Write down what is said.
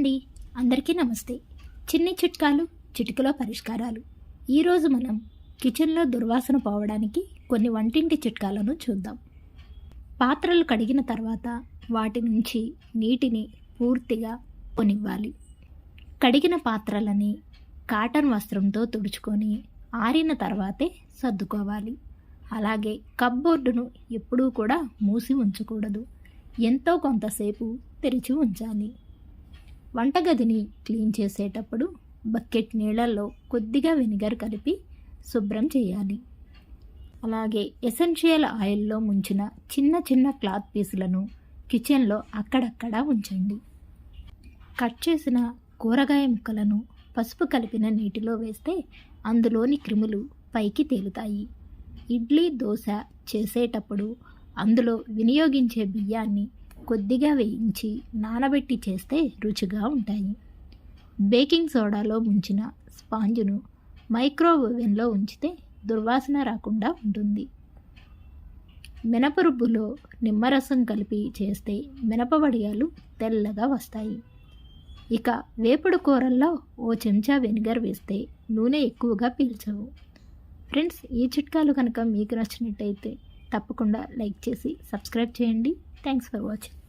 అండి. అందరికీ నమస్తే. చిన్ని చిట్కాలు చిటికలో పరిష్కారాలు. ఈరోజు మనం కిచెన్లో దుర్వాసన పోవడానికి కొన్ని వంటింటి చిట్కాలను చూద్దాం. పాత్రలు కడిగిన తర్వాత వాటి నుంచి నీటిని పూర్తిగా కొనివ్వాలి. కడిగిన పాత్రలని కాటన్ వస్త్రంతో తుడుచుకొని ఆరిన తర్వాతే సర్దుకోవాలి. అలాగే కప్బోర్డును ఎప్పుడూ కూడా మూసి ఉంచకూడదు. ఎంతో కొంతసేపు తెరిచి ఉంచాలి. వంటగదిని క్లీన్ చేసేటప్పుడు బకెట్ నీళ్ళల్లో కొద్దిగా వెనిగర్ కలిపి శుభ్రం చేయాలి. అలాగే ఎసెన్షియల్ ఆయిల్లో ముంచిన చిన్న చిన్న క్లాత్ పీసులను కిచెన్లో అక్కడక్కడ ఉంచండి. కట్ చేసిన కూరగాయ ముక్కలను పసుపు కలిపిన నీటిలో వేస్తే అందులోని క్రిములు పైకి తేలుతాయి. ఇడ్లీ దోశ చేసేటప్పుడు అందులో వినియోగించే బియ్యాన్ని కొద్దిగా వేయించి నానబెట్టి చేస్తే రుచిగా ఉంటాయి. బేకింగ్ సోడాలో ముంచిన స్పాంజును మైక్రోవ్ ఓవెన్లో ఉంచితే దుర్వాసన రాకుండా ఉంటుంది. మినపరుబ్బులో నిమ్మరసం కలిపి చేస్తే మినప వడియాలు తెల్లగా వస్తాయి. ఇక వేపుడు కూరల్లో ఓ చెంచా వెనిగర్ వేస్తే నూనె ఎక్కువగా పీల్చవు. ఫ్రెండ్స్ ఈ చిట్కాలు కనుక మీకు నచ్చినట్టయితే తప్పకుండా లైక్ చేసి సబ్స్క్రైబ్ చేయండి. Thanks for watching.